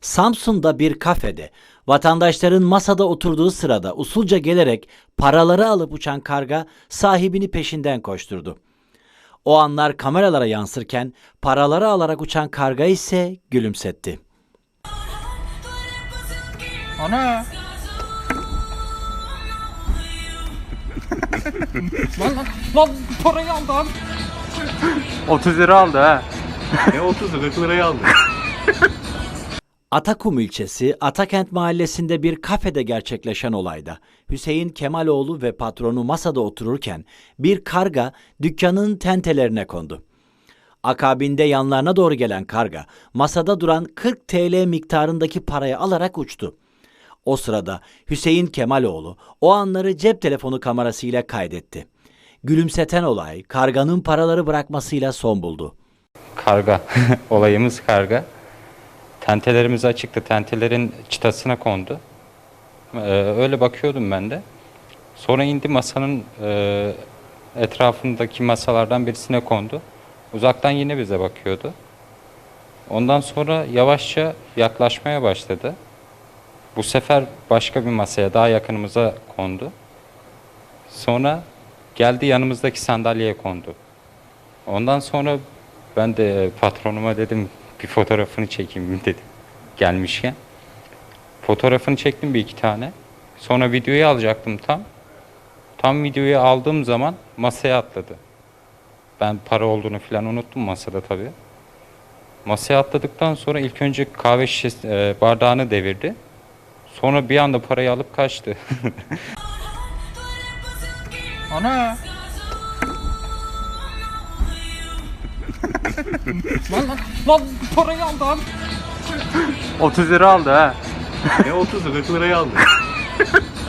Samsun'da bir kafede vatandaşların masada oturduğu sırada usulca gelerek paraları alıp uçan karga sahibini peşinden koşturdu. O anlar kameralara yansırken paraları alarak uçan karga ise gülümsetti. Ana. lan lan lan parayı aldım. 30 lira aldı ha. Ne 30 40 liraya aldı. Atakum ilçesi Atakent mahallesinde bir kafede gerçekleşen olayda Hüseyin Kemaloğlu ve patronu masada otururken bir karga dükkanın tentelerine kondu. Akabinde yanlarına doğru gelen karga masada duran 40 TL miktarındaki parayı alarak uçtu. O sırada Hüseyin Kemaloğlu o anları cep telefonu kamerasıyla kaydetti. Gülümseten olay karganın paraları bırakmasıyla son buldu. Karga. Olayımız karga. Tentelerimiz açıktı. Tentelerin çıtasına kondu. Ee, öyle bakıyordum ben de. Sonra indi masanın e, etrafındaki masalardan birisine kondu. Uzaktan yine bize bakıyordu. Ondan sonra yavaşça yaklaşmaya başladı. Bu sefer başka bir masaya daha yakınımıza kondu. Sonra geldi yanımızdaki sandalyeye kondu. Ondan sonra ben de patronuma dedim bir fotoğrafını çekeyim dedim gelmişken. Fotoğrafını çektim bir iki tane. Sonra videoyu alacaktım tam. Tam videoyu aldığım zaman masaya atladı. Ben para olduğunu falan unuttum masada tabii. Masaya atladıktan sonra ilk önce kahve şişesi, e, bardağını devirdi. Sonra bir anda parayı alıp kaçtı. Ana. Lan lan lan parayı aldım. 30 lira aldı ha. Ne 30 40 liraya aldı.